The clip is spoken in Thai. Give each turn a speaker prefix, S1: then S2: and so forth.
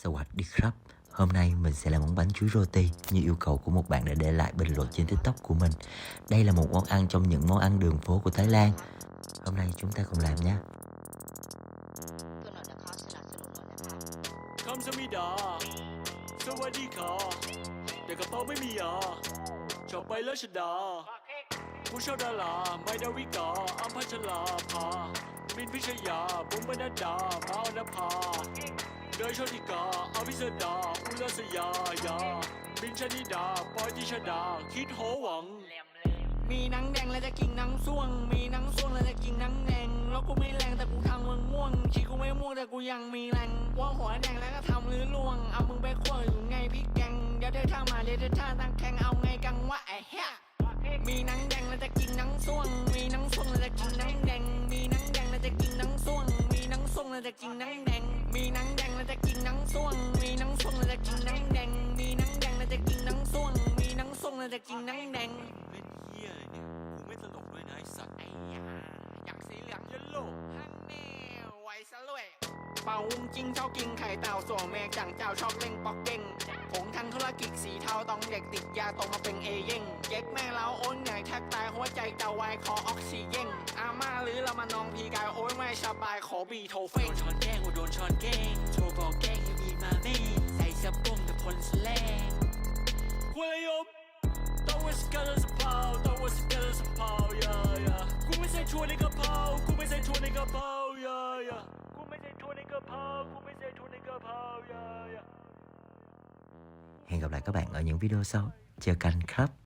S1: สวัสดีครับ hôm nay mình sẽ làm món bánh chuối roti như yêu cầu của một bạn đã để lại bình luận trên tiktok của mình. Đây là một món ăn trong những món ăn đường phố của Thái Lan. Hôm nay chúng ta cùng làm nha.
S2: ตัวหน่ อยนะคะสนับสนุนหน่อยนะค
S3: ดีกระเป๋าไม่มีอะชอบไปแล้วชดาผู้ชอบดาราไม่ดาวิกาอัมพัชลาภามินพิชยารรณดามาอนภาเดยโชติกาอภิสดาอุลสยายาบินชนิดาปอยติชดา คิดโหวัง
S4: มีหนังแดงแล้วจะกินหนังส่วง มีหนังส่วงแล้วจะกินหนังแดง แล้วกูไม่แรงแต่กูทำมึงม่วงชีกูไม่ม่วงแต่กูยังมีแรง ว่าหัวแดงแล้วก็ทำลื้อล่วง เอามึงไปคั่วอยู่ไงพี่แกงเดี๋ยวเธอท่ามาเดี๋ยวเธอท่าตั้งแข่งเอาไงกังวะไอ้เหี้ยมีหนังแดงแล้วจะกินหนังส่วง มีหนังส่วงแล้วจะกินหนังแดง มีหนังแดงแล้วจะกินหนังส่วง มีหนังส่วงแล้วจะกินหนัง ดง
S3: เล่นเฮียอะไรเนี่ยกูไม่ตลกด้วยนะไอสัตว์
S4: ไอ้ยาอยากสีเหลือง
S3: เยลโล่
S4: ฮันแน่ไว้ซะเลยเป่าวุ้งจิ้งชอบกินไข่เต่าส่วนแม่จังเจ้าชอบเล่นปอกเก่งผงทางธุรกิจสีเทาต้องเด็กติดยาตรงมาเป็นเอเย่งเย็กแม่เราโอนใหญ่แทบตายหัวใจจะวายคอออกซิเจนอาม่าหรือเรามานองพีกายโอ้ยไม่สบายขอบีโทเฟ
S3: โด
S4: ง
S3: นช้อนแกล้งว่าโดนช้อนแกล้งโทรบอกแกล้ง 标准是炮，但我是标准是炮呀呀。国民生出那个炮，国民生出那个炮呀呀。国民生出那个炮，国民生出那个炮呀呀。
S1: Hẹn gặp lại các bạn ở những video sau. Chia canh khắp.